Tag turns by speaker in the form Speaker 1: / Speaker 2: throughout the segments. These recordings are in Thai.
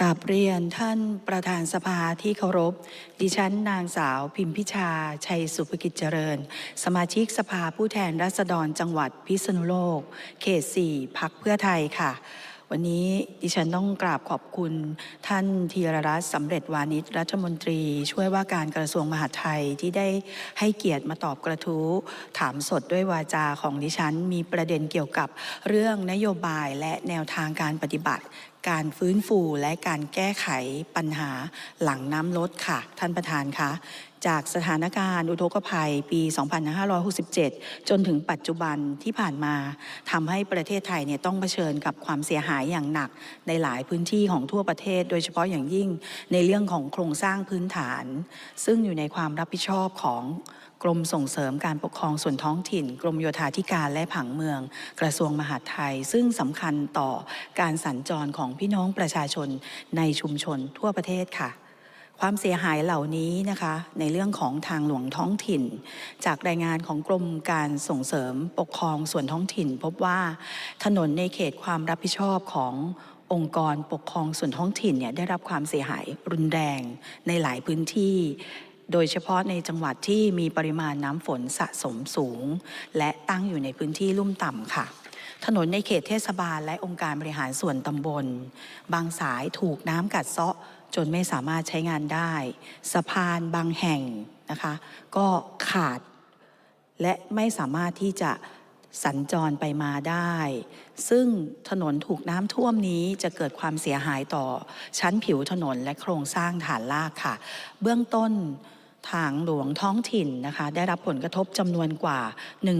Speaker 1: กราบเรียนท่านประธานสภาที่เคารพ ดิฉันนางสาวพิมพิชา ชัยสุภกิจเจริญ สมาชิกสภาผู้แทนราษฎรจังหวัดพิษณุโลก เขต4พักเพื่อไทยค่ะ วันนี้ดิฉันต้องกราบขอบคุณท่านธีรรัตน์สำเร็จวานิชรัฐมนตรี ช่วยว่าการกระทรวงมหาดไทยที่ได้ให้เกียรติมาตอบกระทู้ถามสดด้วยวาจาของดิฉัน มีประเด็นเกี่ยวกับเรื่องนโยบายและแนวทางการปฏิบัติ การฟื้นฟูและการแก้ไขปัญหาหลังน้ำลดค่ะ ท่านประธานคะจากสถานการณ์อุทกภัยปี 2567 จนถึงปัจจุบันที่ผ่านมาทำให้ประเทศไทยเนี่ยต้องเผชิญกับความเสียหายอย่างหนัก ในหลายพื้นที่ของทั่วประเทศ โดยเฉพาะอย่างยิ่งในเรื่องของโครงสร้างพื้นฐาน ซึ่งอยู่ในความรับผิดชอบของ กรมส่งเสริมการปกครองส่วนท้องถิ่น กรมโยธาธิการและผังเมือง กระทรวงมหาดไทย ซึ่งสำคัญต่อการสัญจรของพี่น้องประชาชนในชุมชนทั่วประเทศค่ะ ความเสียหายเหล่านี้นะคะ ในเรื่องของทางหลวงท้องถิ่น จากรายงานของกรมการส่งเสริมปกครองส่วนท้องถิ่น พบว่าถนนในเขตความรับผิดชอบขององค์กรปกครองส่วนท้องถิ่นเนี่ยได้รับความเสียหายรุนแรงในหลายพื้นที่ โดยเฉพาะในจังหวัดที่มีปริมาณน้ำฝนสะสมสูง และตั้งอยู่ในพื้นที่ลุ่มต่ำค่ะ ถนนในเขตเทศบาลและองค์การบริหารส่วนตำบล บางสายถูกน้ำกัดเซาะจนไม่สามารถใช้งานได้ สะพานบางแห่งนะคะ ก็ขาดและไม่สามารถที่จะ สัญจรไปมาได้ ซึ่งถนนถูกน้ำท่วมนี้จะเกิดความเสียหายต่อชั้นผิวถนนและโครงสร้างฐานรากค่ะ เบื้องต้นทางหลวงท้องถิ่นนะคะ ได้รับผลกระทบจำนวนกว่า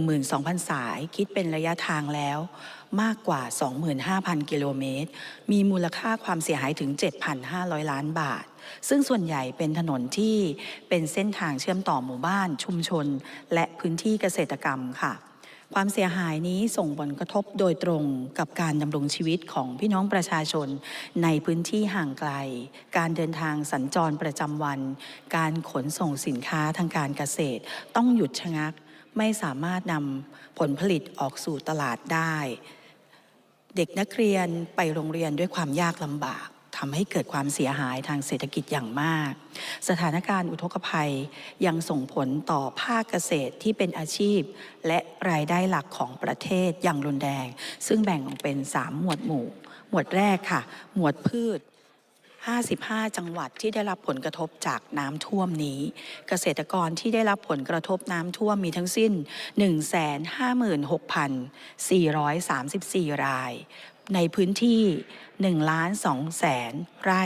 Speaker 1: 12,000 สาย คิดเป็นระยะทางแล้วมากกว่า 25,000 กิโลเมตร มีมูลค่าความเสียหายถึง 7,500 ล้านบาท ซึ่งส่วนใหญ่เป็นถนนที่เป็นเส้นทางเชื่อมต่อหมู่บ้านชุมชน และพื้นที่เกษตรกรรมค่ะ ความเสียหายนี้ส่งผลกระทบโดยตรงกับการดำรงชีวิตของพี่น้องประชาชน ในพื้นที่ห่างไกล การเดินทางสัญจรประจำวัน การขนส่งสินค้าทางการเกษตร ต้องหยุดชะงัก ไม่สามารถนำผลผลิตออกสู่ตลาดได้ เด็กนักเรียนไปโรงเรียนด้วยความยากลำบาก ทำให้เกิดความเสียหายทางเศรษฐกิจอย่างมาก สถานการณ์อุทกภัยยังส่งผลต่อภาคเกษตรที่เป็นอาชีพ และรายได้หลักของประเทศอย่างรุนแรง ซึ่งแบ่งออกเป็น 3 หมวดหมู่ หมวดแรกค่ะ หมวดพืช55 จังหวัดที่ได้รับผลกระทบจากน้ำท่วมนี้ เกษตรกรที่ได้รับผลกระทบน้ำท่วมมีทั้งสิ้น 156,434 ราย ในพื้นที่1ล้าน2แสนไร่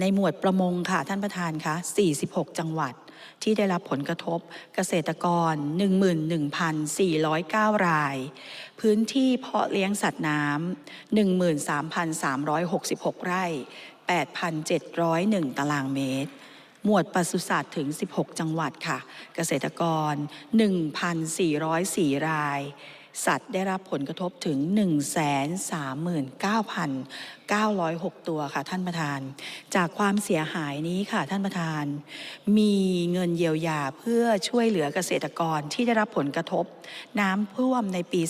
Speaker 1: ในหมวดประมงค่ะท่านประธานคะ46 จังหวัดที่ได้รับผลกระทบเกษตรกร 11,409 ราย พื้นที่เพาะเลี้ยงสัตว์น้ำ13,366 ไร่ 8,701 ตารางเมตร หมวดปศุสัตว์ถึง 16 จังหวัดค่ะ เกษตรกร 1,404 ราย สัตว์ได้รับผลกระทบถึง 139,906 ตัวค่ะท่านประธาน จากความเสียหายนี้ค่ะท่านประธาน มีเงินเยียวยาเพื่อช่วยเหลือเกษตรกรที่ได้รับผลกระทบ น้ำท่วมในปี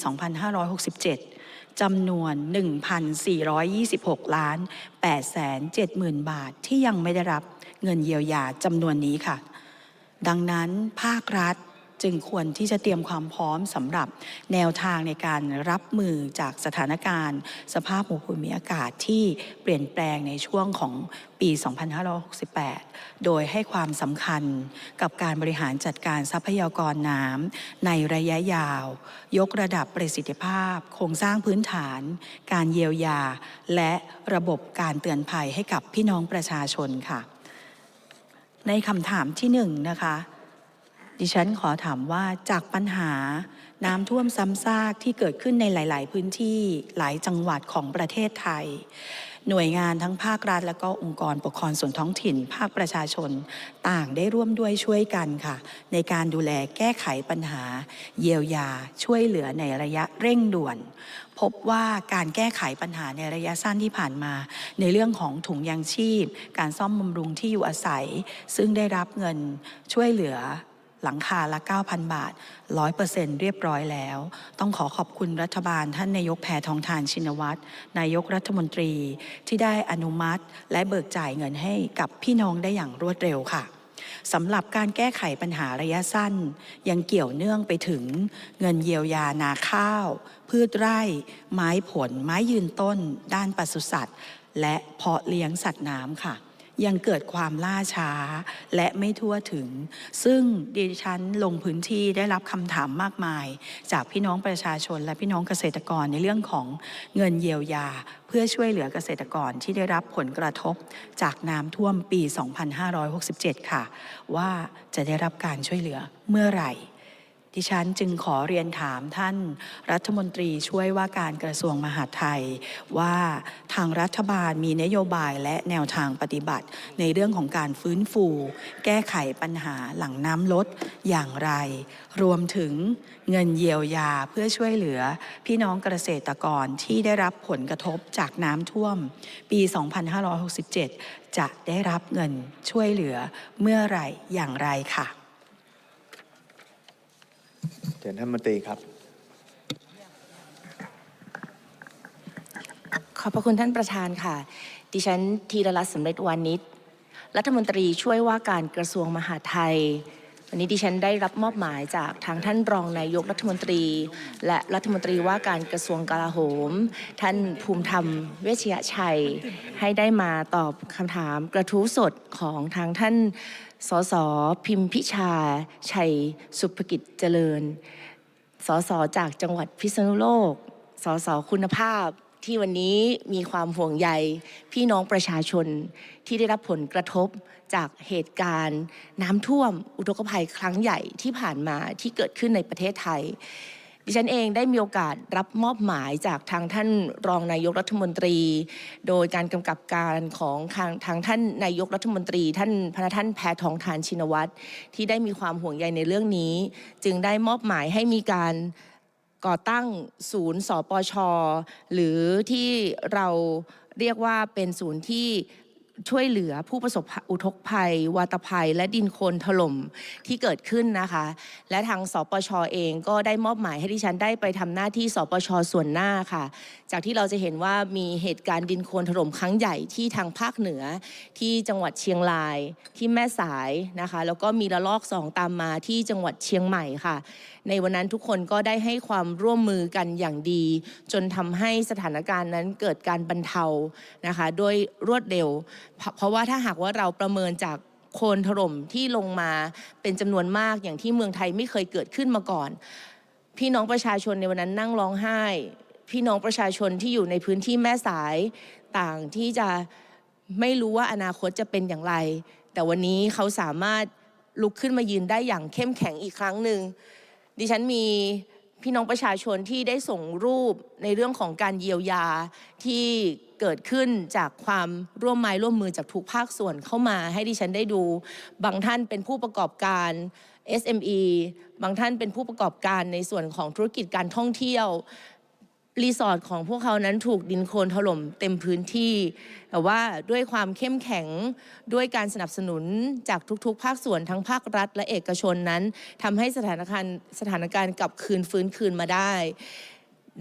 Speaker 1: 2567จำนวน 1,426 ล้าน8แสน7หมื่นบาทที่ยังไม่ได้รับเงินเยียวยาจำนวนนี้ค่ะ ดังนั้นภาครัฐ จึงควรที่จะเตรียมความพร้อมสำหรับแนวทางในการรับมือจากสถานการณ์ สภาพภูมิอากาศที่เปลี่ยนแปลงในช่วงของปี 2568 โดยให้ความสำคัญกับการบริหารจัดการทรัพยากรน้ำในระยะยาว ยกระดับประสิทธิภาพ โครงสร้างพื้นฐาน การเยียวยา และระบบการเตือนภัยให้กับพี่น้องประชาชนค่ะ ในคำถามที่หนึ่งนะคะ ดิฉันขอถามว่าจากปัญหาน้ำท่วมซ้ำซากที่เกิดขึ้นในหลาย ๆ พื้นที่หลายจังหวัดของประเทศไทย หน่วยงานทั้งภาครัฐ และก็องค์กรปกครองส่วนท้องถิ่น ภาคประชาชน ต่างได้ร่วมด้วยช่วยกันค่ะ ในการดูแลแก้ไขปัญหา เยียวยาช่วยเหลือในระยะเร่งด่วน พบว่าการแก้ไขปัญหาในระยะสั้นที่ผ่านมา ในเรื่องของถุงยางชีพ การซ่อมบำรุงที่อยู่อาศัย ซึ่งได้รับเงินช่วยเหลือ หลังคาละ 9,000 บาท 100%เรียบร้อยแล้ว ต้องขอขอบคุณรัฐบาลท่านนายกแพทองทานชินวัตรนายกรัฐมนตรีที่ได้อนุมัติ และเบิกจ่ายเงินให้กับพี่น้องได้อย่างรวดเร็วค่ะสำหรับการแก้ไขปัญหาระยะสั้น ยังเกี่ยวเนื่องไปถึงเงินเยียวยานาข้าว พืชไร่ ไม้ผล ไม้ยืนต้น ด้านปศุสัตว์ และเพาะเลี้ยงสัตว์น้ำค่ะ ยังเกิดความล่าช้าและไม่ทั่วถึง ซึ่งดิฉันลงพื้นที่ได้รับคำถามมากมาย จากพี่น้องประชาชนและพี่น้องเกษตรกรในเรื่องของเงินเยียวยา เพื่อช่วยเหลือเกษตรกรที่ได้รับผลกระทบจากน้ำท่วมปี 2567 ค่ะ ว่าจะได้รับการช่วยเหลือเมื่อไหร่ ดิฉันจึงขอเรียนถามท่านรัฐมนตรีช่วยว่าการกระทรวงมหาดไทย ว่าทางรัฐบาลมีนโยบายและแนวทางปฏิบัติ ในเรื่องของการฟื้นฟู แก้ไขปัญหาหลังน้ำลดอย่างไร รวมถึงเงินเยียวยาเพื่อช่วยเหลือ พี่น้องเกษตรกรที่ได้รับผลกระทบจากน้ำท่วม ปี 2567 จะได้รับเงินช่วยเหลือเมื่อไหร่อย่างไรค่ะ
Speaker 2: เชิญท่านมนตรีครับ
Speaker 3: ขอบพระคุณท่านประธานค่ะ ดิฉันธีรรัตน์สำเร็จวานิชรัฐมนตรีช่วยว่าการกระทรวงมหาดไทย วันนี้ดิฉันได้รับมอบหมายจากทางท่านรองนายกรัฐมนตรี และรัฐมนตรีว่าการกระทรวงกลาโหม ท่านภูมิธรรม เวชยชัย ให้ได้มาตอบคำถามกระทู้สดของทางท่าน สสพิมพิชา ชัย สุภกิจเจริญ สสจากจังหวัดพิษณุโลก สสคุณภาพที่วันนี้มีความห่วงใยพี่น้องประชาชนที่ได้รับผลกระทบจากเหตุการณ์ น้ำท่วมอุทกภัยครั้งใหญ่ที่ผ่านมาที่เกิดขึ้นในประเทศไทย ดิฉันเองได้มีโอกาสรับมอบหมายจากทางท่านรองนายกรัฐมนตรี โดยการกำกับการของทางทางท่านนายกรัฐมนตรี ท่านพระท่านแพทองทานชินวัตรที่ได้มีความห่วงใยในเรื่องนี้ จึงได้มอบหมายให้มีการก่อตั้งศูนย์สปช หรือที่เราเรียกว่าเป็นศูนย์ที่ ช่วยเหลือผู้ประสบอุทกภัย วาตภัย และดินโคลนถล่มที่เกิดขึ้นนะคะ และทางสปชเองก็ได้มอบหมายให้ดิฉันได้ไปทำหน้าที่สปชส่วนหน้าค่ะ จากที่เราจะเห็นว่ามีเหตุการณ์ดินโคลนถล่มครั้งใหญ่ที่ทางภาคเหนือ ที่จังหวัดเชียงราย ที่แม่สายนะคะ แล้วก็มีระลอกสองตามมาที่จังหวัดเชียงใหม่ค่ะ ในวันนั้นทุกคนก็ได้ให้ความร่วมมือกันอย่างดี จนทำให้สถานการณ์นั้นเกิดการบรรเทานะคะโดยรวดเร็วเพราะเพราะว่าถ้าหากว่าเราประเมินจากโคลนถล่มที่ลงมาเป็นจำนวนมากอย่างที่เมืองไทยไม่เคยเกิดขึ้นมาก่อน พี่น้องประชาชนในวันนั้นนั่งร้องไห้ พี่น้องประชาชนที่อยู่ในพื้นที่แม่สายต่างที่จะไม่รู้ว่าอนาคตจะเป็นอย่างไร แต่วันนี้เขาสามารถลุกขึ้นมายืนได้อย่างเข้มแข็งอีกครั้งหนึ่ง ดิฉันมีพี่น้องประชาชนที่ได้ส่งรูปในเรื่องของการเยียวยาที่เกิดขึ้นจากความร่วมไม้ร่วมมือจากทุกภาคส่วนเข้ามาให้ดิฉันได้ดู บางท่านเป็นผู้ประกอบการ SME บางท่านเป็นผู้ประกอบการในส่วนของธุรกิจการท่องเที่ยว รีสอร์ทของพวกเขานั้นถูกดินโคลนถล่มเต็มพื้นที่ แต่ว่าด้วยความเข้มแข็งด้วยการสนับสนุนจากทุกๆ ภาคส่วนทั้งภาครัฐและเอกชนนั้นทำให้สถานการณ์สถานการณ์กลับคืนฟื้นคืนมาได้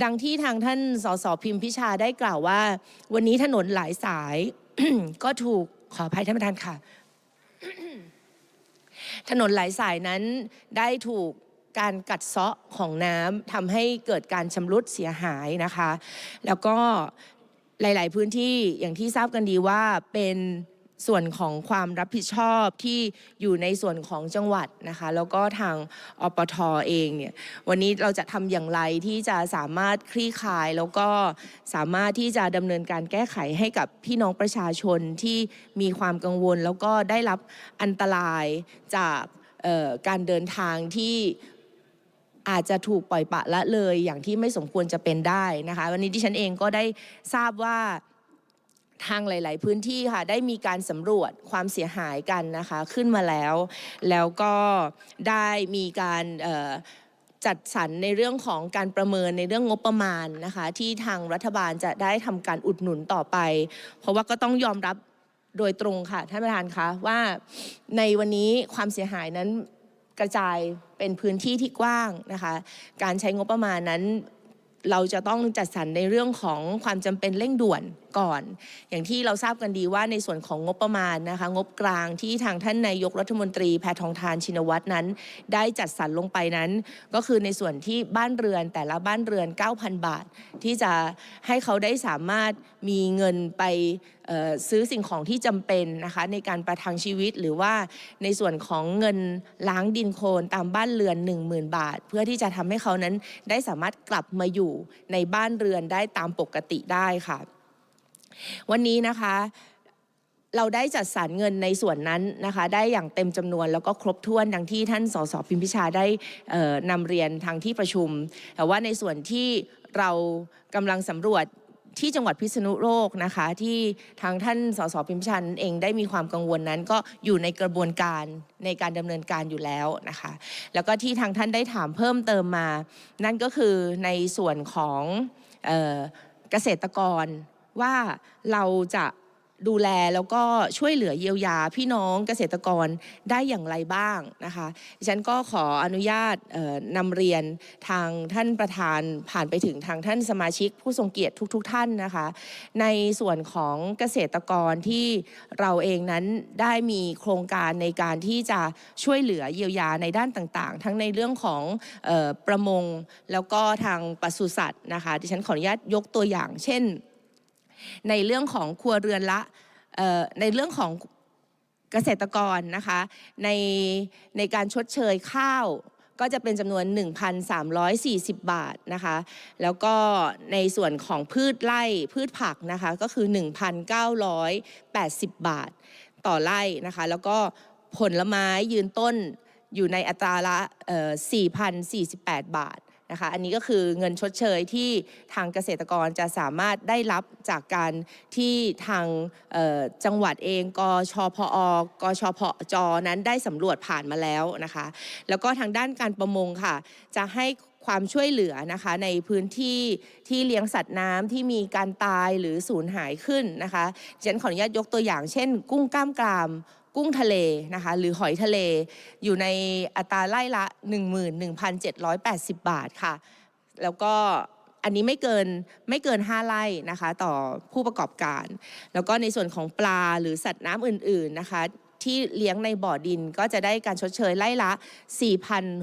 Speaker 3: ดังที่ทางท่านสสพิมพิชาได้กล่าวว่า วันนี้ถนนหลายสาย ก็ถูกขออภัยท่านประธานค่ะ ถนนหลายสายนั้นได้ถูก การกัดเซาะของน้ำทำให้เกิดการชำรุดเสียหายนะคะ แล้วก็หลาย ๆ พื้นที่อย่างที่ทราบกันดีว่าเป็นส่วนของความรับผิดชอบที่อยู่ในส่วนของจังหวัดนะคะ แล้วก็ทางอปทเองเนี่ยวันนี้เราจะทำอย่างไรที่จะสามารถคลี่คลาย แล้วก็สามารถที่จะดำเนินการแก้ไขให้กับพี่น้องประชาชนที่มีความกังวล แล้วก็ได้รับอันตรายจากการเดินทางที่ อาจจะถูกปล่อยปะละเลยอย่างที่ไม่สมควรจะเป็นได้นะคะ วันนี้ดิฉันเองก็ได้ทราบว่าทางหลาย ๆ พื้นที่ค่ะได้มีการสำรวจความเสียหายกันนะคะขึ้นมาแล้ว แล้วก็ได้มีการจัดสรรในเรื่องของการประเมินในเรื่องงบประมาณนะคะที่ทางรัฐบาลจะได้ทำการอุดหนุนต่อไป เพราะว่าก็ต้องยอมรับโดยตรงค่ะท่านประธานคะว่าในวันนี้ความเสียหายนั้น กระจายเป็นพื้นที่ที่กว้างนะคะ การใช้งบประมาณนั้นเราจะต้องจัดสรรในเรื่องของความจำเป็นเร่งด่วนก่อน อย่างที่เราทราบกันดีว่าในส่วนของงบประมาณนะคะ งบกลางที่ทางท่านนายกรัฐมนตรีแพทองทานชินวัตรนั้น ได้จัดสรรลงไปนั้น ก็คือในส่วนที่บ้านเรือนแต่ละบ้านเรือน 9,000 บาท ที่จะให้เขาได้สามารถมีเงินไป ซื้อสิ่งของที่จำเป็นนะคะในการประทังชีวิตหรือว่าในส่วนของเงินล้างดินโคลนตามบ้านเรือน 10,000 บาท เพื่อที่จะทำให้เขานั้นได้สามารถกลับมาอยู่ในบ้านเรือนได้ตามปกติได้ค่ะ วันนี้นะคะเราได้จัดสรรเงินในส่วนนั้นนะคะได้อย่างเต็มจำนวนแล้วก็ครบถ้วนดังที่ท่านสสพิมพิชาได้เอ่อนำเรียนทางที่ประชุม แต่ว่าในส่วนที่เรากำลังสำรวจ ที่จังหวัดพิษณุโลกนะคะ ที่ทางท่านสสพิมพ์ชันเองได้มีความกังวลนั้น ก็อยู่ในกระบวนการในการดำเนินการอยู่แล้วนะคะ แล้วก็ที่ทางท่านได้ถามเพิ่มเติมมา นั่นก็คือในส่วนของเออเกษตรกรว่าเราจะ ดูแลแล้วก็ช่วยเหลือเยียวยาพี่น้องเกษตรกรได้อย่างไรบ้างนะคะดิฉันก็ขออนุญาตนำเรียนทางท่านประธานผ่านไปถึงทางท่านสมาชิกผู้ทรงเกียรติทุก ๆท่านนะคะ ในส่วนของเกษตรกรที่เราเองนั้นได้มีโครงการในการที่จะช่วยเหลือเยียวยาในด้านต่างๆ ทั้งในเรื่องของออประมงแล้วก็ทางปศุสัตว์นะคะดิฉันขออนุญาตยกตัวอย่าง เช่น ในเรื่องของครัวเรือนละในเรื่องของเกษตรกรนะคะในในการชดเชยข้าวก็จะเป็นจำนวน 1,340 บาทนะคะ แล้วก็ในส่วนของพืชไร่พืชผักนะคะก็คือ 1,980 บาทต่อไร่นะคะ แล้วก็ผลไม้ยืนต้นอยู่ในอัตราละเอ่อ4,048 บาท นะคะอันนี้ก็คือเงินชดเชยที่ทางเกษตรกรจะสามารถได้รับจากการที่ทางจังหวัดเองกชพอกชพจนั้นได้สำรวจผ่านมาแล้วนะคะแล้วก็ทางด้านการประมงค่ะ จะให้ความช่วยเหลือนะคะในพื้นที่ที่เลี้ยงสัตว์น้ำที่มีการตายหรือสูญหายขึ้นนะคะฉันขออนุญาตยกตัวอย่างเช่น กุ้งกล้ามกราม กุ้งทะเลนะคะหรือหอยทะเลอยู่ในอัตราไล่ละ 11,780 บาทค่ะ แล้วก็อันนี้ไม่เกินไม่เกิน 5 ไร่นะคะต่อผู้ประกอบการ แล้วก็ในส่วนของปลาหรือสัตว์น้ำอื่นๆนะคะที่เลี้ยงในบ่อดินก็จะได้การชดเชยไล่ละ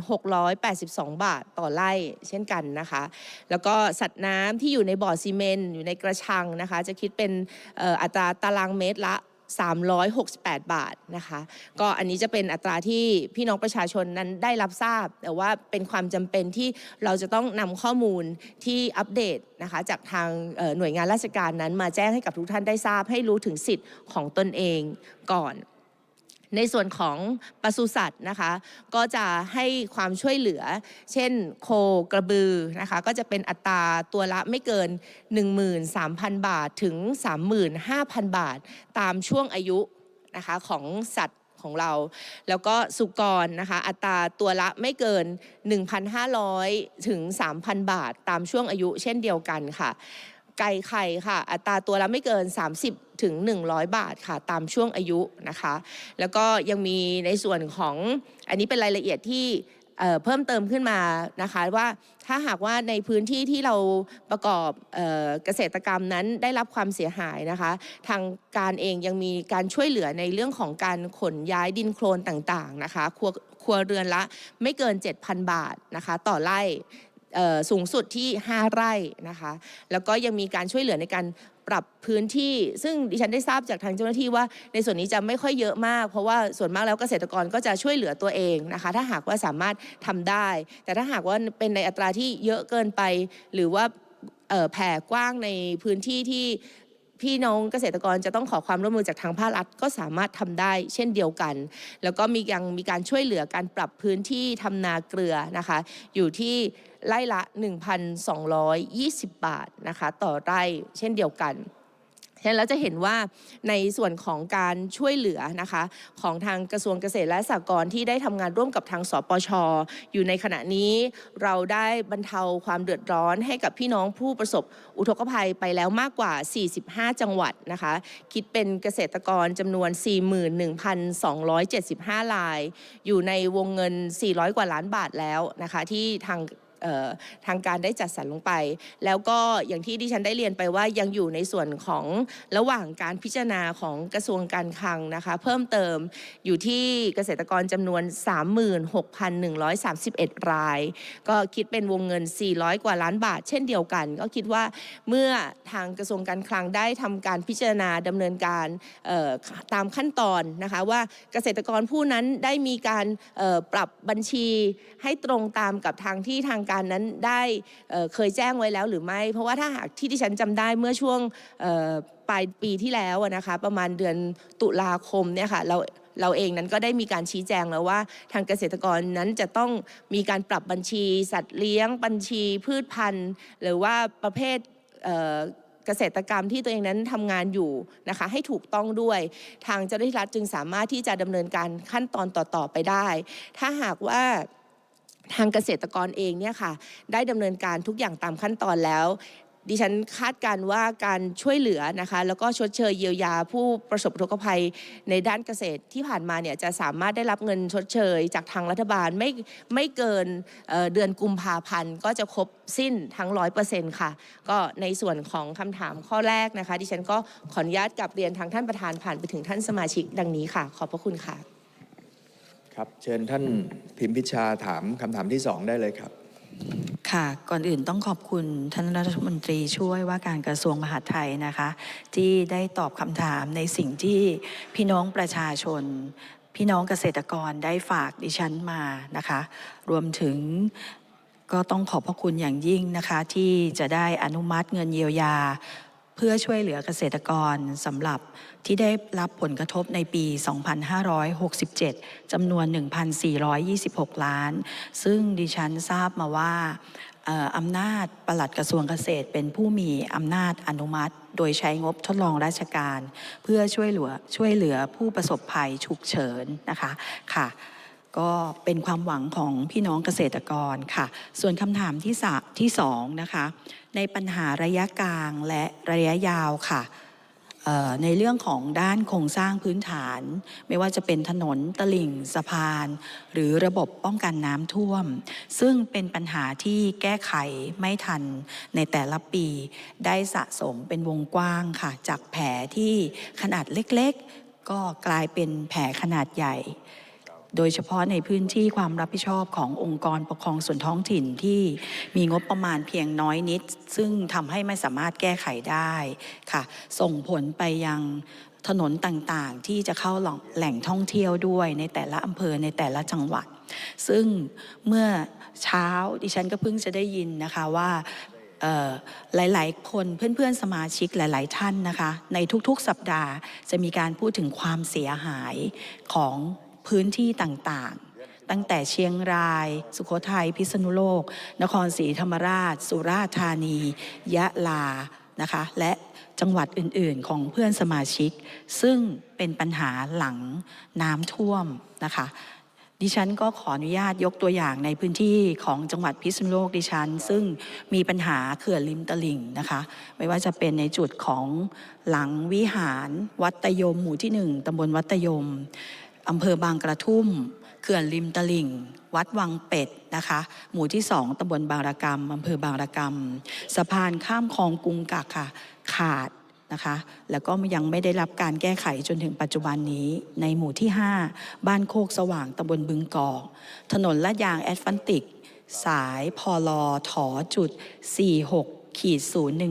Speaker 3: 4,682 บาทต่อไร่เช่นกันนะคะ แล้วก็สัตว์น้ำที่อยู่ในบ่อซีเมนต์อยู่ในกระชังนะคะ จะคิดเป็นอัตราตารางเมตรละ 368 บาทนะคะ ก็อันนี้จะเป็นอัตราที่พี่น้องประชาชนนั้นได้รับทราบ แต่ว่าเป็นความจำเป็นที่เราจะต้องนำข้อมูลที่อัปเดตนะคะจากทางหน่วยงานราชการนั้นมาแจ้งให้กับทุกท่านได้ทราบ ให้รู้ถึงสิทธิ์ของตนเองก่อน ในส่วนของปศุสัตว์นะคะ ก็จะให้ความช่วยเหลือ เช่นโคกระบือนะคะ ก็จะเป็นอัตราตัวละไม่เกิน 13,000 บาทถึง 35,000 บาท ตามช่วงอายุนะคะของสัตว์ของเรา แล้วก็สุกรนะคะอัตราตัวละไม่เกิน 1,500 ถึง 3,000 บาท ตามช่วงอายุเช่นเดียวกันค่ะ ไก่ไข่ค่ะ อัตราตัวละไม่เกิน 30 ถึง 100 บาทค่ะ ตามช่วงอายุนะคะ แล้วก็ยังมีในส่วนของอันนี้เป็นรายละเอียดที่เเพิ่มเติมขึ้นมานะคะว่าถ้าหากว่าในพื้นที่ที่เราประกอบเออเกษตรกรรมนั้นได้รับความเสียหายนะคะ ทางการเองยังมีการช่วยเหลือในเรื่องของการขนย้ายดินโคลนต่างๆนะคะครัวครัวเรือนละไม่เกิน 7,000 บาทนะคะ ต่อไร่ สูงสุดที่ 5 ไร่นะคะ แล้วก็ยังมีการช่วยเหลือในการปรับพื้นที่ ซึ่งดิฉันได้ทราบจากทางเจ้าหน้าที่ว่าในส่วนนี้จะไม่ค่อยเยอะมาก เพราะว่าส่วนมากแล้วเกษตรกรก็จะช่วยเหลือตัวเองนะคะ ถ้าหากว่าสามารถทำได้ แต่ถ้าหากว่าเป็นในอัตราที่เยอะเกินไป หรือว่าแผ่กว้างในพื้นที่ที่ พี่น้องเกษตรกรจะต้องขอความร่วมมือจากทางภาครัฐก็สามารถทำได้เช่นเดียวกัน แล้วก็มียังมีการช่วยเหลือการปรับพื้นที่ทำนาเกลือนะคะ อยู่ที่ไร่ละ 1,220 บาทนะคะ ต่อไร่เช่นเดียวกัน ฉะนั้นเราจะเห็นว่าในส่วนของการช่วยเหลือนะคะของทางกระทรวงเกษตรและสหกรณ์ที่ได้ทำงานร่วมกับทางสปชอยู่ในขณะนี้เราได้บรรเทาความเดือดร้อนให้กับพี่น้องผู้ประสบอุทกภัยไปแล้วมากกว่า 45 จังหวัดนะคะ คิดเป็นเกษตรกรจำนวน 41,275 ราย อยู่ในวงเงิน 400 กว่าล้านบาทแล้วนะคะที่ทาง ทางการได้จัดสรรลงไป แล้วก็อย่างที่ดิฉันได้เรียนไปว่ายังอยู่ในส่วนของระหว่างการพิจารณาของกระทรวงการคลังนะคะ เพิ่มเติมอยู่ที่เกษตรกรจำนวน 36,131 ราย ก็คิดเป็นวงเงิน 400 กว่าล้านบาท เช่นเดียวกัน ก็คิดว่าเมื่อทางกระทรวงการคลังได้ทำการพิจารณาดำเนินการตามขั้นตอนนะคะว่าเกษตรกรผู้นั้นได้มีการปรับบัญชีให้ตรงตามกับทางที่ทางการนั้นได้เเคยแจ้งไว้แล้วหรือไม่ เพราะว่าถ้าหากที่ที่ฉันจำได้เมื่อช่วงปลายปีที่แล้วนะคะประมาณเดือนตุลาคมเนี่ยค่ะเราเราเองนั้นก็ได้มีการชี้แจงแล้วว่า ทางเกษตรกรนั้นจะต้องมีการปรับบัญชี สัตว์เลี้ยง บัญชีพืชพันธุ์ หรือว่าประเภทเกษตรกรรมที่ตัวเองนั้นทำงานอยู่นะคะให้ถูกต้องด้วย ทางเจ้าหน้าที่รัฐจึงสามารถที่จะดำเนินการขั้นตอนต่อๆไปได้ ถ้าหากว่า ทางเกษตรกรเองเนี่ยค่ะได้ดำเนินการทุกอย่างตามขั้นตอนแล้ว ดิฉันคาดการว่าการช่วยเหลือนะคะแล้วก็ชดเชยเยียวยาผู้ประสบอุทกภัยในด้านเกษตรที่ผ่านมาเนี่ยจะสามารถได้รับเงินชดเชย จากทางรัฐบาลไม่ไม่เกินเเดือนกุมภาพันธ์ก็จะครบสิ้นทั้งร้อยเปอร์เซ็นต์ค่ะ ก็ในส่วนของคำถามข้อแรกนะคะ ดิฉันก็ขออนุญาตกลับเรียนทางท่านประธานผ่านไปถึงท่านสมาชิกดังนี้ค่ะ ขอบพระคุณค่ะ
Speaker 2: ครับเชิญท่านพิมพิชาถามคำถามที่สองได้เลยครับ
Speaker 1: ค่ะ ก่อนอื่นต้องขอบคุณท่านรัฐมนตรีช่วยว่าการกระทรวงมหาดไทยนะคะ ที่ได้ตอบคำถามในสิ่งที่พี่น้องประชาชน พี่น้องเกษตรกรได้ฝากดิฉันมานะคะ รวมถึงก็ต้องขอบพระคุณอย่างยิ่งนะคะ ที่จะได้อนุมัติเงินเยียวยา เพื่อช่วยเหลือเกษตรกรสำหรับที่ได้รับผลกระทบในปี 2567 จำนวน 1,426 ล้าน ซึ่งดิฉันทราบมาว่าอำนาจปลัดกระทรวงเกษตรเป็นผู้มีอำนาจอนุมัติ โดยใช้งบทดลองราชการ เพื่อช่วยเหลือช่วยเหลือผู้ประสบภัยฉุกเฉินนะคะค่ะก็เป็นความหวังของพี่น้องเกษตรกรค่ะ ส่วนคำถามที่สที่สองนะคะ ในปัญหาระยะกลางและระยะยาวค่ะในเรื่องของด้านโครงสร้างพื้นฐาน ไม่ว่าจะเป็นถนนตลิ่งสะพาน หรือระบบป้องกันน้ำท่วม ซึ่งเป็นปัญหาที่แก้ไขไม่ทันในแต่ละปี ได้สะสมเป็นวงกว้างค่ะ จากแผลที่ขนาดเล็กๆ ก็กลายเป็นแผลขนาดใหญ่ โดยเฉพาะในพื้นที่ความรับผิดชอบขององค์กรปกครองส่วนท้องถิ่นที่มีงบประมาณเพียงน้อยนิด ซึ่งทำให้ไม่สามารถแก้ไขได้ค่ะ ส่งผลไปยังถนนต่างๆ ที่จะเข้าแหล่งท่องเที่ยวด้วยในแต่ละอำเภอในแต่ละจังหวัด ซึ่งเมื่อเช้าดิฉันก็เพิ่งจะได้ยินนะคะว่าหลายๆ คนเพื่อนๆสมาชิกหลาย ๆ ท่านนะคะ ในทุกๆสัปดาห์จะมีการพูดถึงความเสียหายของ พื้นที่ต่างๆ ตั้งแต่เชียงราย สุโขทัย พิษณุโลก นครศรีธรรมราช สุราษฎร์ธานี ยะลานะคะและจังหวัดอื่นๆ ของเพื่อนสมาชิก ซึ่งเป็นปัญหาหลังน้ำท่วมนะคะดิฉันก็ขออนุญาตยกตัวอย่างในพื้นที่ของจังหวัดพิษณุโลกดิฉัน ซึ่งมีปัญหาเขื่อนริมตลิ่งนะคะ ไม่ว่าจะเป็นในจุดของหลังวิหารวัดตะยมหมู่ที่หนึ่งตำบลวัดตะยม อำเภอบางกระทุ่มเขื่อนริมตลิ่ง วัดวังเป็ดนะคะ หมู่ที่สองตำบลบางระกำอำเภอบางระกำสะพานข้ามคลองกรุงกักค่ะ ขาดนะคะ แล้วก็ยังไม่ได้รับการแก้ไขจนถึงปัจจุบันนี้ ในหมู่ที่ 5 บ้านโคกสว่างตำบลบึงกอกถนนลาดยางแอตแลนติก สายพอลอถอจุด 46 ขีด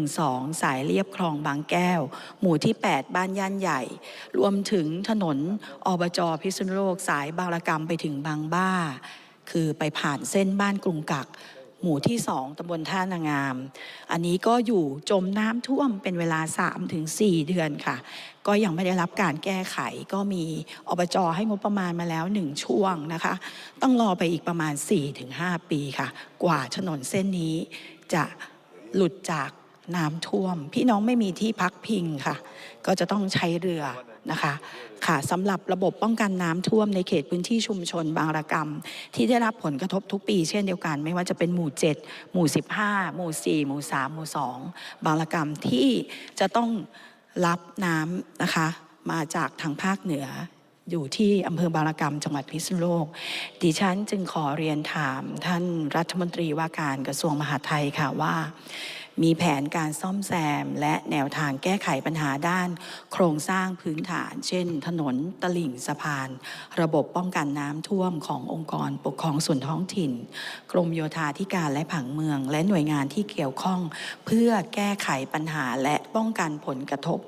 Speaker 1: 012 สายเรียบคลองบางแก้ว หมู่ที่ 8 บ้านย่านใหญ่ รวมถึงถนนอบจพิษณุโลกสายบางระกำไปถึงบางบ้า คือไปผ่านเส้นบ้านกรุงกักหมู่ที่สองตำบลท่านางาม อันนี้ก็อยู่จมน้ำท่วมเป็นเวลา 3-4 เดือนค่ะ ก็ยังไม่ได้รับการแก้ไข ก็มีอบจให้งบประมาณมาแล้วหนึ่งช่วงนะคะ ต้องรอไปอีกประมาณ 4-5 ปีค่ะ กว่าถนนเส้นนี้จะ หลุดจากน้ำท่วม พี่น้องไม่มีที่พักพิงค่ะ ก็จะต้องใช้เรือนะคะค่ะสำหรับระบบป้องกันน้ำท่วมในเขตพื้นที่ชุมชนบางระกรรม ที่ได้รับผลกระทบทุกปีเช่นเดียวกัน ไม่ว่าจะเป็นหมู่ 7 หมู่ 15 หมู่ 4 หมู่ 3 หมู่ 2 บางระกรรมที่จะต้องรับน้ำนะคะมาจากทางภาคเหนือ อยู่ที่อำเภอบางระกรรมจังหวัดพิษณุโลก ดิฉันจึงขอเรียนถามท่านรัฐมนตรีว่าการกระทรวงมหาดไทยค่ะว่า มีแผนการซ่อมแซม และแนวทางแก้ไขปัญหาด้าน โครงสร้างพื้นฐาน เช่น ถนนตลิ่งสะพาน ระบบป้องกันน้ำท่วมขององค์กรปกครองส่วนท้องถิ่น กรมโยธาธิการและผังเมือง และหน่วยงานที่เกี่ยวข้อง เพื่อแก้ไขปัญหาและป้องกันผลกระทบ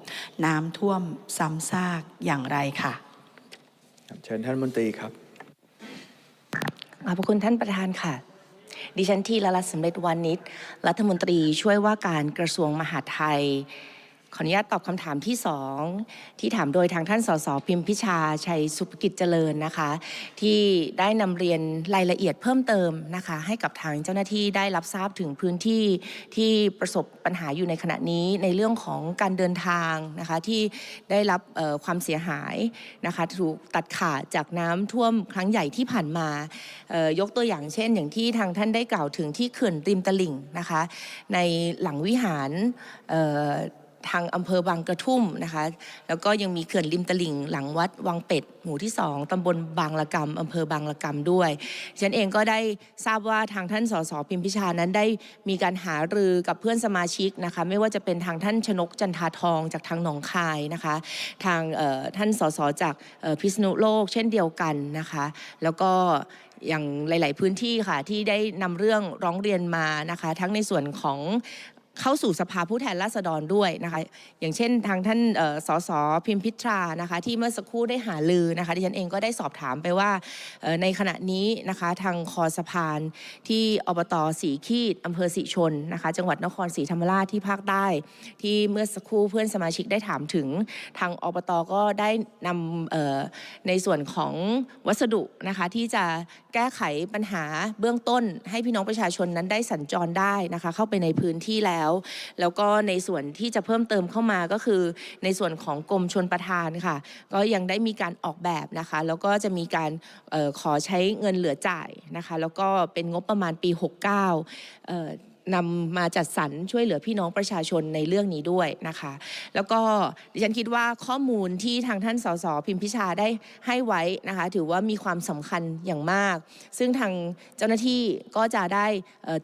Speaker 1: น้ำท่วมซ้ำซากอย่างไรค่ะ
Speaker 2: เชิญท่านมนตรีครับ
Speaker 3: ขอบพระคุณท่านประธานค่ะ ดิฉันทีละลัตน์สำเร็จวานิชรัฐมนตรีช่วยว่าการกระทรวงมหาดไทย ขออนุญาตตอบคำถามที่สองที่ถามโดยทางท่านสสพิมพิชาชัยสุภกิจเจริญนะคะ ที่ได้นำเรียนรายละเอียดเพิ่มเติมนะคะ ให้กับทางเจ้าหน้าที่ได้รับทราบถึงพื้นที่ที่ประสบปัญหาอยู่ในขณะนี้ในเรื่องของการเดินทางนะคะที่ได้รับความเสียหายนะคะถูกตัดขาดจากน้ำท่วมครั้งใหญ่ที่ผ่านมายกตัวอย่างเช่น อย่างที่ทางท่านได้กล่าวถึงที่เขื่อนริมตลิ่งนะคะ ในหลังวิหาร ทางอำเภอบางกระทุ่มนะคะ แล้วก็ยังมีเขื่อนริมตลิ่งหลังวัดวังเป็ด หมู่ที่ 2ตำบลบางละกำอำเภอบางละกำด้วยฉันเองก็ได้ทราบว่าทางท่านสสพิมพิชานั้นได้มีการหารือกับเพื่อนสมาชิกนะคะ ไม่ว่าจะเป็นทางท่านชนกจันทาทองจากทางหนองคายนะคะ ทางท่านสสจากพิษณุโลกเช่นเดียวกันนะคะ แล้วก็อย่างหลาย ๆ พื้นที่ค่ะที่ได้นำเรื่องร้องเรียนมานะคะ ทั้งในส่วนของ เข้าสู่สภาผู้แทนราษฎรด้วยนะคะอย่างเช่นทางท่านเอ่อสสพิมพิตรานะคะที่เมื่อสักครู่ได้หาลือนะคะดิฉันเองก็ได้สอบถามไปว่าออในขณะนี้นะคะทางคอสะพานที่อบตสีขีดอำเภอสิชนนะคะจังหวัดนครศรีธรรมราชที่ภาคใต้ ที่เมื่อสักครู่เพื่อนสมาชิกได้ถามถึงทางอบตก็ได้นำออในส่วนของวัสดุนะคะที่จะแก้ไขปัญหาเบื้องต้น ให้พี่น้องประชาชนนั้นได้สัญจรได้นะคะเข้าไปในพื้นที่แล้วแล้วก็ในส่วนที่จะเพิ่มเติมเข้ามาก็คือ ในส่วนของกรมชนประทานค่ะ ก็ยังได้มีการออกแบบนะคะ แล้วก็จะมีการออขอใช้เงินเหลือจ่ายนะคะ แล้วก็เป็นงบประมาณปี 69เอ่อนำมาจัดสรรช่วยเหลือพี่น้องประชาชนในเรื่องนี้ด้วยนะคะ แล้วก็ดิฉันคิดว่าข้อมูลที่ทางท่านสสพิมพิชาได้ให้ไว้นะคะ ถือว่ามีความสำคัญอย่างมาก ซึ่งทางเจ้าหน้าที่ก็จะได้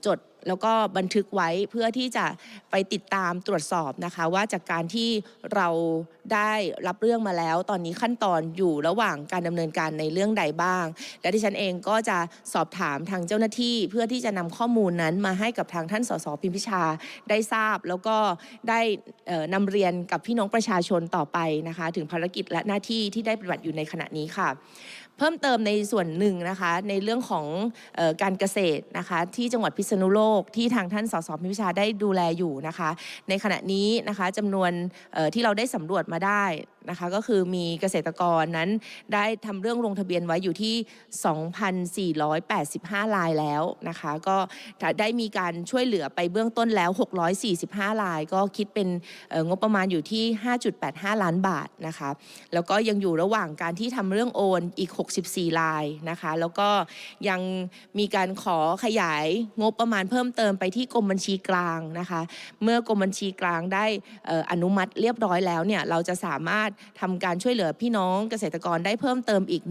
Speaker 3: จด แล้วก็บันทึกไว้เพื่อที่จะไปติดตามตรวจสอบนะคะ ว่าจากการที่เราได้รับเรื่องมาแล้ว ตอนนี้ขั้นตอนอยู่ระหว่างการดำเนินการในเรื่องใดบ้าง และที่ฉันเองก็จะสอบถามทางเจ้าหน้าที่ เพื่อที่จะนำข้อมูลนั้นมาให้กับทางท่านสสพิมพิชาได้ทราบ แล้วก็ได้เอ่อนำเรียนกับพี่น้องประชาชนต่อไปนะคะ ถึงภารกิจและหน้าที่ที่ได้ปฏิบัติอยู่ในขณะนี้ค่ะ พิ่มเติมในส่วนหนึ่งนะคะในเรื่องของออการเกษตรนะคะที่จังหวัดพิษณุโลกที่ทางท่านสสพิพิชาได้ดูแลอยู่นะคะในขณะนี้นะคะจำนวนที่เราได้สำรวจมาได้ นะคะก็คือมีเกษตรกรนั้นได้ทำเรื่องลงทะเบียนไว้อยู่ที่ 2,485 รายแล้วนะคะก็ได้มีการช่วยเหลือไปเบื้องต้นแล้ว 645 ราย ก็คิดเป็นงบประมาณอยู่ที่ 5.85 ล้านบาทนะคะแล้วก็ยังอยู่ระหว่างการที่ทำเรื่องโอนอีก 64ลายนะคะแล้วก็ยังมีการขอขยายงบประมาณเพิ่มเติมไปที่กรมบัญชีกลางนะคะเมื่อกรมบัญชีกลางได้อนุมัติเรียบร้อยแล้วเนี่ยเราจะสามารถทำการช่วยเหลือพี่น้องเกษตรกรได้เพิ่มเติมอีก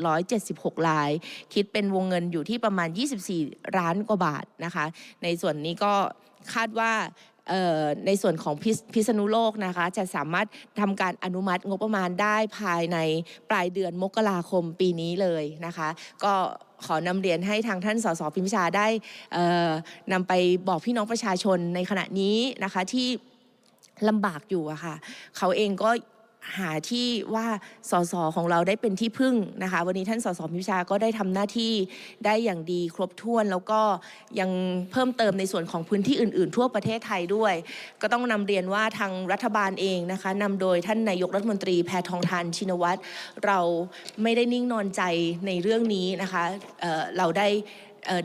Speaker 3: 1,776ลาย คิดเป็นวงเงินอยู่ที่ประมาณ 24 ล้านกว่าบาทนะคะ ในส่วนนี้ก็คาดว่าในส่วนของพิษพิษณุโลกนะคะจะสามารถทำการอนุมัติงบประมาณได้ภายในปลายเดือนมกราคมปีนี้เลยนะคะ ก็ขอนำเรียนให้ทางท่านสสพิมพิชาได้นำไปบอกพี่น้องประชาชนในขณะนี้นะคะที่ลำบากอยู่อะค่ะ เขาเองก็ หาที่ว่าสสของเราได้เป็นที่พึ่งนะคะ วันนี้ท่านสสพิชาก็ได้ทำหน้าที่ได้อย่างดีครบถ้วน แล้วก็ยังเพิ่มเติมในส่วนของพื้นที่อื่น ๆ ทั่วประเทศไทยด้วย ก็ต้องนำเรียนว่าทางรัฐบาลเองนะคะนำโดยท่านนายกรัฐมนตรีแพทองทานชินวัตรเราไม่ได้นิ่งนอนใจในเรื่องนี้นะคะเเราได้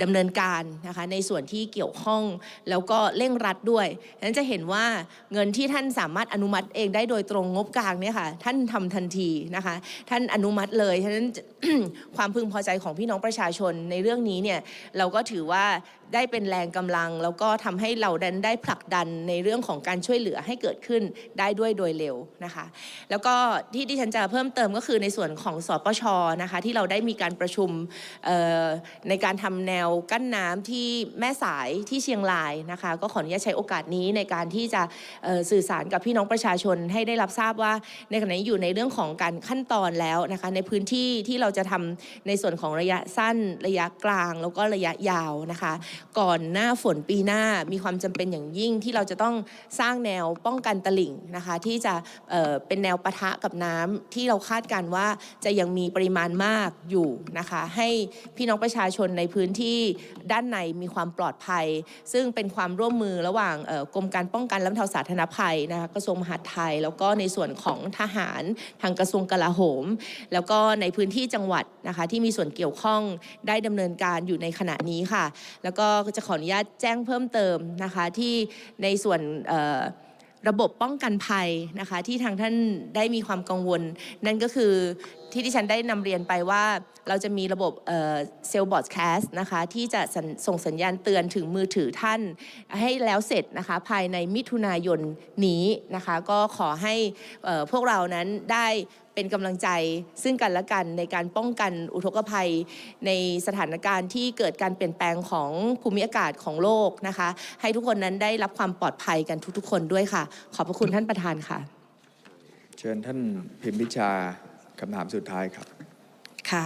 Speaker 3: ดำเนินการนะคะในส่วนที่เกี่ยวข้องแล้วก็เร่งรัดด้วยฉะนั้นจะเห็นว่าเงินที่ท่านสามารถอนุมัติเองได้โดยตรงงบกลางเนี่ยค่ะท่านทำทันทีนะคะท่านอนุมัติเลยฉะนั้นความพึงพอใจของพี่น้องประชาชนในเรื่องนี้เนี่ยเราก็ถือว่า ได้เป็นแรงกำลัง แล้วก็ทำให้เราดันได้ผลักดันในเรื่องของการช่วยเหลือให้เกิดขึ้นได้ด้วยโดยเร็วนะคะ แล้วก็ที่ที่ฉันจะเพิ่มเติมก็คือในส่วนของสปชนะคะที่เราได้มีการประชุมในการทำแนวกั้นน้ำที่แม่สายที่เชียงรายนะคะก็ขออนุญาตใช้โอกาสนี้ในการที่จะสื่อสารกับพี่น้องประชาชนให้ได้รับทราบว่าในขณะนี้อยู่ในเรื่องของการขั้นตอนแล้วนะคะในพื้นที่ที่เราจะทำในส่วนของระยะสั้นระยะกลาง แล้วก็ระยะยาวนะคะก่อนหน้าฝนปีหน้ามีความจำเป็นอย่างยิ่งที่เราจะต้องสร้างแนวป้องกันตลิ่งนะคะที่จะเเป็นแนวปะทะกับน้ำที่เราคาดการณ์ว่าจะยังมีปริมาณมากอยู่นะคะให้พี่น้องประชาชนในพื้นที่ด้านในมีความปลอดภัย ซึ่งเป็นความร่วมมือระหว่างกรมการป้องกันและบรรเทาสาธารณภัยนะคะกระทรวงมหาดไทย แล้วก็ในส่วนของทหารทางกระทรวงกลาโหม แล้วก็ในพื้นที่จังหวัดนะคะที่มีส่วนเกี่ยวข้องได้ดำเนินการอยู่ในขณะนี้ค่ะ แล้วก็จะขออนุญาตแจ้งเพิ่มเติมนะคะที่ในส่วนระบบป้องกันภัยนะคะที่ทางท่านได้มีความกังวล นั่นก็คือที่ที่ฉันได้นำเรียนไปว่าเราจะมีระบบเซลล์บอร์ดแคสต์นะคะที่จะส,ส่งสัญญาณเตือนถึงมือถือท่าน ให้แล้วเสร็จนะคะภายในมิถุนายนนี้นะคะก็ขอให้เอ่อพวกเรานั้นได้ เป็นกำลังใจซึ่งกันและกันในการป้องกันอุทกภัย ในสถานการณ์ที่เกิดการเปลี่ยนแปลงของภูมิอากาศของโลกนะคะ ให้ทุกคนนั้นได้รับความปลอดภัยกันทุกๆ คนด้วยค่ะ ขอบพระคุณท่านประธานค่ะ
Speaker 2: เชิญท่านพิมพิชาคำถามสุดท้ายครับ
Speaker 1: ค่ะ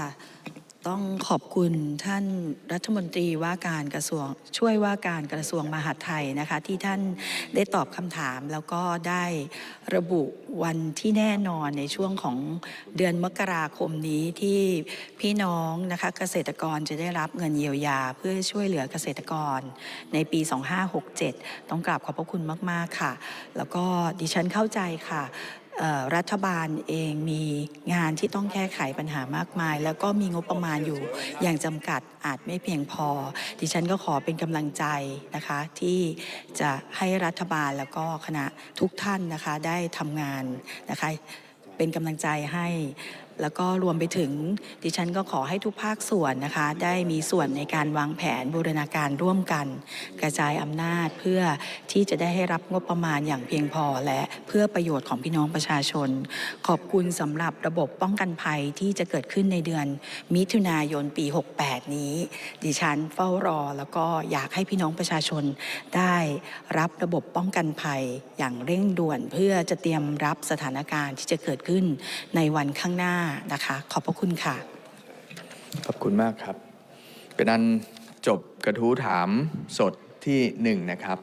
Speaker 1: ต้องขอบคุณท่านรัฐมนตรีว่าการกระทรวงช่วยว่าการกระทรวงมหาดไทยนะคะที่ท่านได้ตอบคำถาม แล้วก็ได้ระบุวันที่แน่นอนในช่วงของเดือนมกราคมนี้ที่พี่น้องนะคะเกษตรกรจะได้รับเงินเยียวยา เพื่อช่วยเหลือเกษตรกรในปี 2567 ต้องกราบขอบพระคุณมาก ๆ ค่ะ แล้วก็ดิฉันเข้าใจค่ะ รัฐบาลเองมีงานที่ต้องแก้ไขปัญหามากมาย แล้วก็มีงบประมาณอยู่อย่างจำกัดอาจไม่เพียงพอ ดิฉันก็ขอเป็นกำลังใจนะคะที่จะให้รัฐบาลแล้วก็คณะทุกท่านนะคะได้ทำงานนะคะเป็นกำลังใจให้แล้วก็รวมไปถึงดิฉันก็ขอให้ทุกภาคส่วนนะคะ ได้มีส่วนในการวางแผนบูรณาการร่วมกัน กระจายอำนาจเพื่อที่จะได้ให้รับงบประมาณอย่างเพียงพอและเพื่อประโยชน์ของพี่น้องประชาชน ขอบคุณสำหรับระบบป้องกันภัยที่จะเกิดขึ้นในเดือน มิถุนายนปี 68 นี้ ดิฉันเฝ้ารอแล้วก็อยากให้พี่น้องประชาชน ได้รับระบบป้องกันภัยอย่างเร่งด่วน เพื่อจะเตรียมรับสถานการณ์ที่จะเกิดขึ้นในวันข้างหน้านะคะ ขอบพระคุณค่ะ
Speaker 2: ขอบคุณมากครับ เป็นอันจบกระทู้ถามสดที่หนึ่งนะครับ